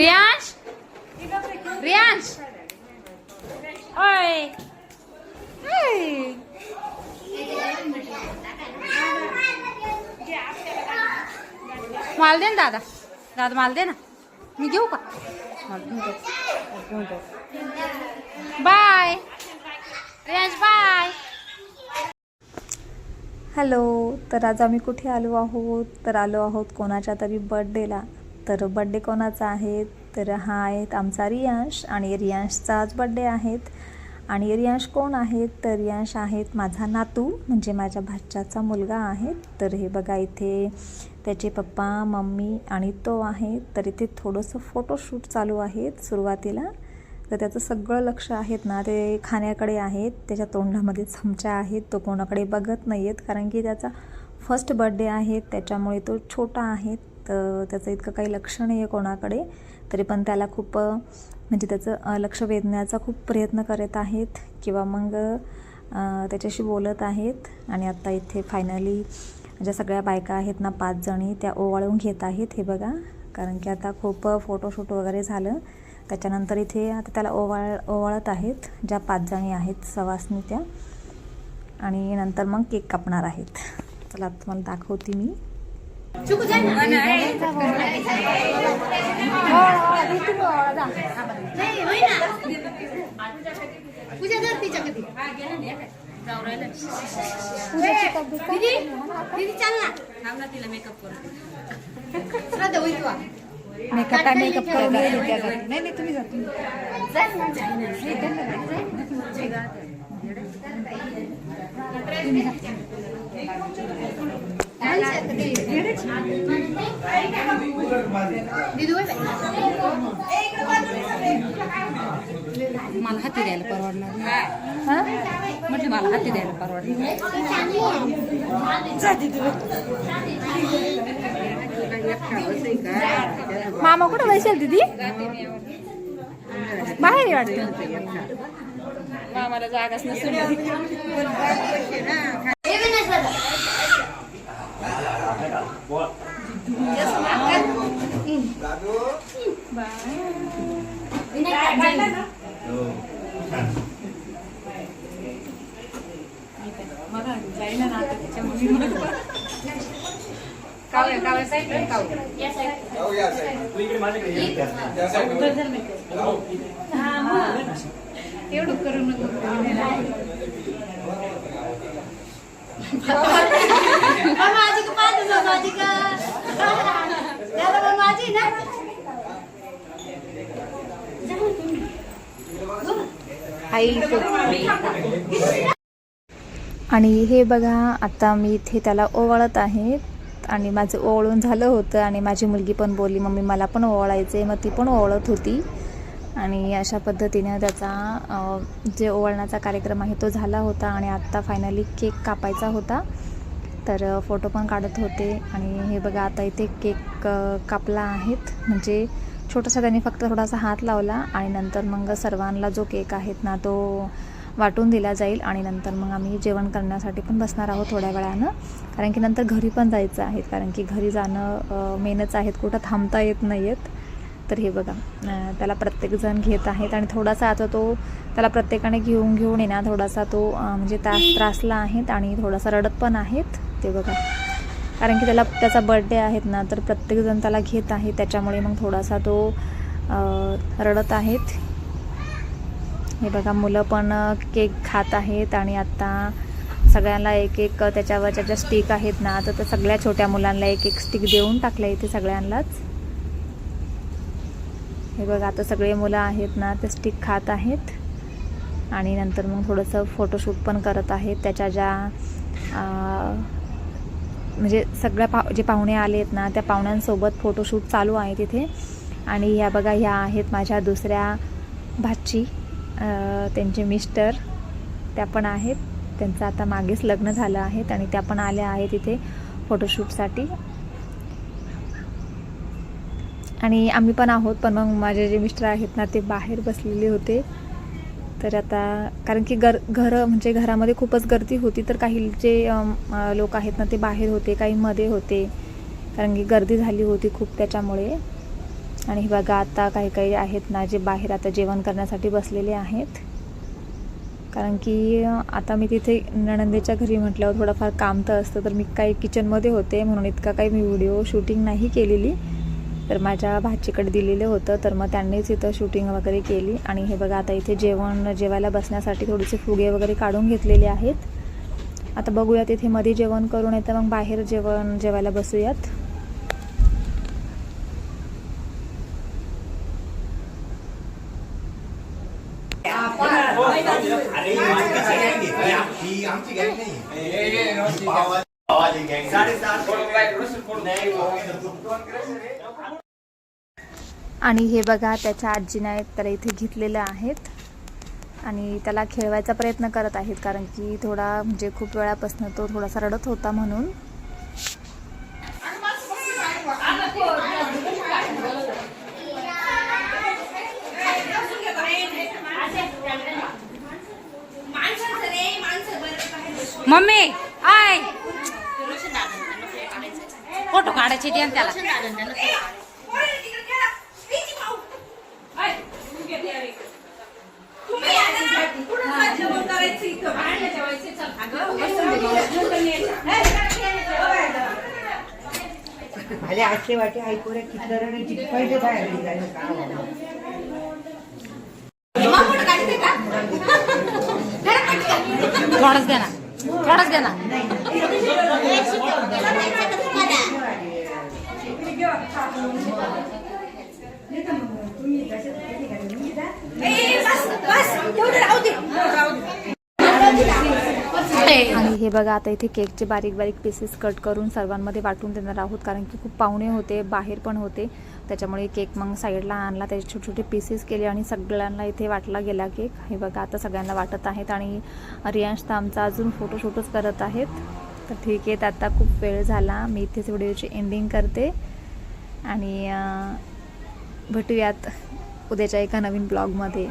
रियांश रियांश ओय. माल दे ना दादा दादा माल दे ना मी घेऊ का. बाय रियांश बाय हॅलो तर आज आम्ही कुठे आलो आहोत? तर आलो आहोत कोणाच्या तरी बर्थडेला तर बड्डे कोणाचा आहे? तर हा आहेत आमचा रियांश आणि रियांशचा आज बड्डे आहेत. आणि रियांश कोण आहेत तर रियांश आहेत माझा नातू म्हणजे माझ्या भाच्याचा मुलगा आहे. तर हे बघा इथे त्याचे पप्पा मम्मी आणि तो आहे. तर इथे थोडंसं फोटोशूट चालू आहेत सुरुवातीला. तर त्याचं सगळं लक्ष आहेत ना ते खाण्याकडे आहेत. त्याच्या तोंडामध्ये चमचा आहेत तो कोणाकडे बघत नाही आहेत कारण की त्याचा फर्स्ट बड्डे आहे. त्याच्यामुळे तो छोटा आहे. तर त्याचं इतकं काही लक्ष नाही आहे कोणाकडे. तरी पण त्याला खूप म्हणजे त्याचं लक्ष वेधण्याचा खूप प्रयत्न करत आहेत किंवा मग त्याच्याशी बोलत आहेत. आणि आत्ता इथे फायनली ज्या सगळ्या बायका आहेत ना पाच जणी त्या ओवाळून घेत आहेत हे बघा. कारण की आता खूप फोटोशूट वगैरे झालं. त्याच्यानंतर इथे आता त्याला ओवाळ ओवाळत आहेत ज्या पाच जणी आहेत सवासनी त्या. आणि नंतर मग केक कापणार आहेत. चला आता तुम्हाला दाखवते मी. पूजा कर तिच्या कधी दीदी दीदी ना तिला मेकअप करू श्रद्धा होईल तुला मेकअप काय मेकअप करून गेली नाही नाही तुम्ही जातो दीदी होय मला हाती द्यायला परवडणार नाही. म्हटलं म्हणजे मला हाती द्यायला परवडणार मामा कुठं बसेल दिदी? बाहेर आहे मामाला जागाच नसेल. एवढं करू नको. माझी का पाहते जा, माझी का त्याला आणि हे बघा आता मी इथे त्याला ओवाळत आहे. आणि माझं ओवळून झालं होतं आणि माझी मुलगी पण बोलली मम्मी मला पण ओवाळायचे मग ती पण ओवळत होती. आणि अशा पद्धतीनं त्याचा जे ओवळण्याचा कार्यक्रम आहे तो झाला होता आणि आत्ता फायनली केक कापायचा होता. तर फोटो पण काढत होते. आणि हे बघा आता इथे केक कापला आहेत. म्हणजे छोटासा त्यांनी फक्त थोडासा हात लावला आणि नंतर मग सर्वांना जो केक आहेत ना तो वाटून दिला जाईल आणि नंतर मग आम्ही जेवण करण्यासाठी पण बसणार आहोत थोड्या वेळानं. कारण की नंतर घरी पण जायचं आहे. कारण की घरी जाणं मेनच आहेत. कुठं थांबता येत नाही आहेत तर हे बघा त्याला प्रत्येकजण घेत आहेत आणि थोडासा आता तो त्याला प्रत्येकाने घेऊन घेऊन येणार. थोडासा तो म्हणजे त्रास त्रासला आहेत आणि थोडासा रडत पण आहेत. ते बघा. कारण की त्याला त्याचा बर्थडे आहेत ना तर प्रत्येकजण त्याला घेत आहे. त्याच्यामुळे मग थोडासा तो रडत आहेत. हे बघा मुलं पण केक खात आहेत आणि आत्ता सगळ्यांना एक एक त्याच्यावरच्या ज्या स्टिक आहेत ना तर त्या सगळ्या छोट्या मुलांना एक एक स्टिक देऊन टाकल्या इथे सगळ्यांनाच. हे बघा आता सगळे मुलं आहेत ना ते स्टिक खात आहेत. आणि नंतर मग थोडंसं फोटोशूट पण करत आहेत. त्याच्या ज्या म्हणजे सगळ्या पा जे पाहुणे आले आहेत ना त्या पाहुण्यांसोबत फोटोशूट चालू आहे तिथे. आणि ह्या बघा ह्या आहेत माझ्या दुसऱ्या भाची त्यांचे मिस्टर त्या पण आहेत. त्यांचं आता मागेच लग्न झालं आहेत आणि त्या पण आल्या आहेत इथे फोटोशूटसाठी आणि आम्ही पण आहोत पण मग माझे जे मिस्टर आहेत ना ते बाहेर बसलेले होते. तर आता कारण की गर घरं म्हणजे घरामध्ये खूपच गर्दी होती तर काही जे लोक आहेत ना ते बाहेर होते काही मध्ये होते. कारण की गर्दी झाली होती खूप त्याच्यामुळे. आणि बघा आता काही काही आहेत ना जे बाहेर आता जेवण करण्यासाठी बसलेले आहेत. कारण की आता मी तिथे नणंदेच्या घरी म्हटल्यावर थोडंफार काम तर असतं तर मी काही किचनमध्ये होते म्हणून इतका काही मी व्हिडिओ शूटिंग नाही केलेली. तर माझ्या भाचीकडे दिलेलं होतं तर मग त्यांनीच इथं शूटिंग वगैरे केली. आणि हे बघा आता इथे जेवण जेवायला बसण्यासाठी थोडेसे फुगे वगैरे काढून घेतलेले आहेत. आता बघूयात इथे मध्ये जेवण करून येतं मग बाहेर जेवण जेवायला बसूयात. नाही आणि हे बघा त्याच्या आजीने त्याला इथे घेतलेलं आहेत. आणि त्याला खेळवायचा प्रयत्न करत आहेत कारण की थोडा म्हणजे खूप वेळापासून तो थोडासा रडत होता म्हणून. Mummy I! फोटो काढायचे त्याला. भले आठशे वाटे ऐकू रे किती रडायची पहिले काय थोडंच दे ना. थोडंच दे ना आणि हे बघा आता इथे केकचे बारीक बारीक पीसेस कट करून सर्वांमध्ये वाटून देणार आहोत कारण की खूप पाहुणे होते बाहेर पण होते. त्याच्यामुळे केक मग साईडला आणला त्याचे छोटे छोटे पीसेस केले आणि सगळ्यांना इथे वाटला गेला केक. हे बघा आता सगळ्यांना वाटत आहेत आणि रियांश तर आमचा अजून फोटोशूटच करत आहेत. तर ठीक आहे तर आता खूप वेळ झाला. मी इथेच व्हिडिओची एंडिंग करते. आणि भेटूयात उद्याच्या एका नवीन ब्लॉगमध्ये